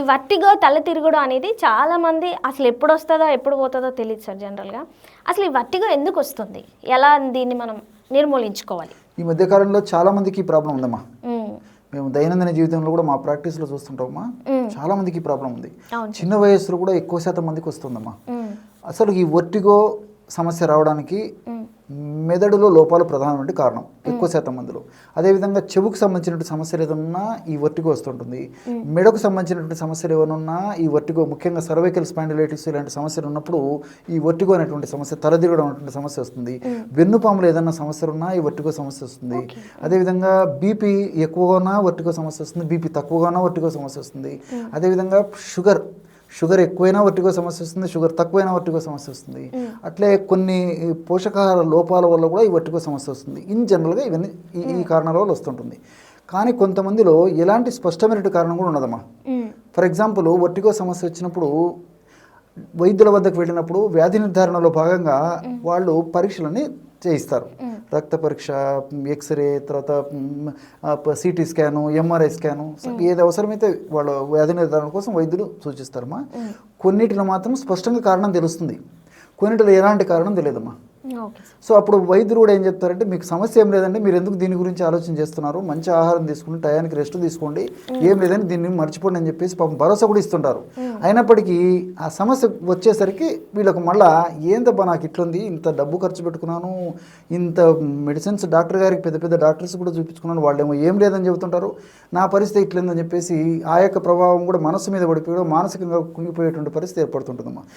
ఈ వట్టిగో తల తిరుగుడు అనేది చాలా మంది అసలు ఎప్పుడు వస్తుందో ఎప్పుడు పోతుందో తెలియదు సార్ జనరల్గా. అసలు ఈ వట్టిగో ఎందుకు వస్తుంది? ఎలా దీన్ని మనం నిర్మూలించుకోవాలి? ఈ మధ్య కాలంలో చాలా మందికి ఈ ప్రాబ్లం ఉందమ్మా. మేము దైనందిన జీవితంలో కూడా మా ప్రాక్టీస్లో చూస్తుంటామమ్మా. మ్మ్. చాలా మందికి ఈ ప్రాబ్లం ఉంది. చిన్న వయస్సులో కూడా ఎక్కువ శాతం మందికి వస్తుందమ్మా. అసలు ఈ వర్టిగో సమస్య రావడానికి మెదడులో లోపాలు ప్రధానమైన కారణం ఎక్కువ శాతం మందిలో అదేవిధంగా చెవుకు సంబంధించినటువంటి సమస్యలు ఏదన్నా ఈ వర్టిగో వస్తుంటుంది. మెడకు సంబంధించినటువంటి సమస్యలు ఏమైనా ఈ వర్టిగో ముఖ్యంగా సర్వైకల్ స్పాండిలైటిస్ ఇలాంటి సమస్యలు ఉన్నప్పుడు ఈ వర్టిగో అనేటువంటి సమస్య తలదిరగడం అనేటువంటి సమస్య వస్తుంది. వెన్నుపాములు ఏదన్నా సమస్యలు ఉన్నా ఈ వర్టిగో సమస్య వస్తుంది. అదేవిధంగా బీపీ ఎక్కువగానా వర్టిగో సమస్య వస్తుంది బీపీ తక్కువగానా వర్టిగో సమస్య వస్తుంది. అదేవిధంగా షుగర్ షుగర్ ఎక్కువైనా వర్టిగో సమస్య వస్తుంది షుగర్ తక్కువైనా వర్టిగో సమస్య వస్తుంది. అట్లే కొన్ని పోషకాహార లోపాల వల్ల కూడా ఈ వర్టిగో సమస్య వస్తుంది. ఇన్ జనరల్గా ఇవన్నీ ఈ ఈ కారణాల వల్ల వస్తుంటుంది. కానీ కొంతమందిలో ఎలాంటి స్పష్టమైనటువంటి కారణం కూడా ఉండదమ్మా. ఫర్ ఎగ్జాంపుల్ వర్టిగో సమస్య వచ్చినప్పుడు వైద్యుల వద్దకు వెళ్ళినప్పుడు వ్యాధి నిర్ధారణలో భాగంగా వాళ్ళు పరీక్షలని చేయిస్తారు. రక్త పరీక్ష ఎక్స్రే తర్వాత సిటీ స్కాను ఎంఆర్ఐ స్కాను ఏది అవసరమైతే వాళ్ళ వ్యాధి నిర్ధారణ కోసం వైద్యులు సూచిస్తారమ్మా కొన్నిటిలో మాత్రం స్పష్టంగా కారణం తెలుస్తుంది. కొన్నిటిలో ఎలాంటి కారణం తెలియదమ్మా. సో అప్పుడు వైద్యులు కూడా ఏం చెప్తారంటే మీకు సమస్య ఏం లేదండి మీరు ఎందుకు దీని గురించి ఆలోచన చేస్తున్నారు? మంచి ఆహారం తీసుకుని టయానికి రెస్ట్ తీసుకోండి. ఏం లేదని దీన్ని మర్చిపోండి అని చెప్పేసి పాపం భరోసా కూడా ఇస్తుంటారు. అయినప్పటికీ ఆ సమస్య వచ్చేసరికి వీళ్ళకు మళ్ళా ఏందబ్బా నాకు ఇట్లుంది? ఇంత డబ్బు ఖర్చు పెట్టుకున్నాను ఇంత మెడిసిన్స్ డాక్టర్ గారికి పెద్ద పెద్ద డాక్టర్స్ కూడా చూపించుకున్నాను వాళ్ళేమో ఏం లేదని చెబుతుంటారు. నా పరిస్థితి ఇట్లుందని చెప్పేసి ఆ యొక్క ప్రభావం కూడా మనసు మీద పడిపోయి మానసికంగా కుంగిపోయేటువంటి పరిస్థితి ఏర్పడుతుంటుందమ్మా.